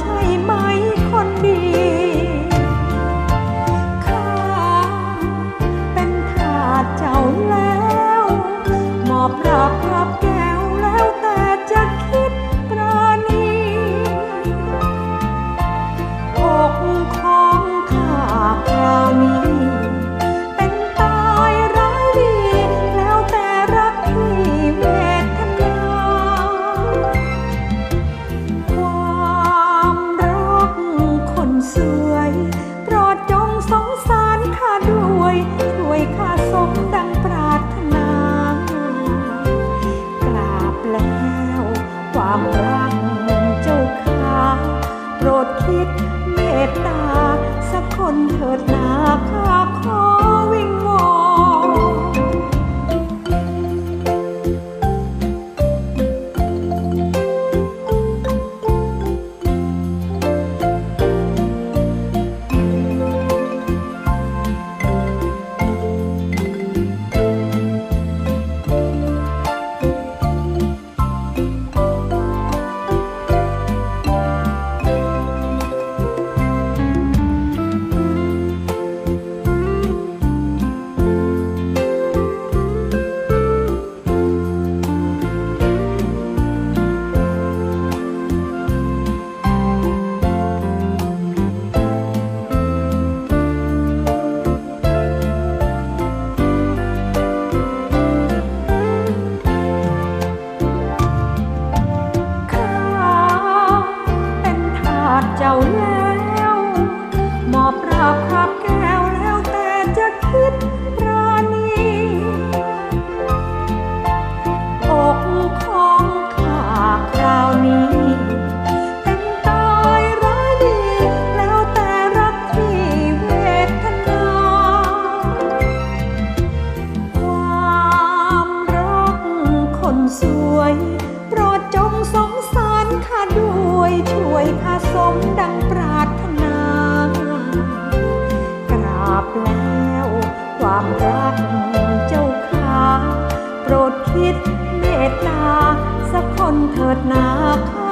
ใช่ไหมคนดีข้าเป็นทาสเจ้าแล้วมอบราบรับแก ความรักเจ้าขาโปรดคิดเมตตาสักคนเถิดนาข้า คนสวย โปรดจงสงสารข้าด้วย ช่วยข้าสมดังปรารถนา กราบแล้วความรักเจ้าขาโปรดคิดเมตตาสักคนเถิดนาข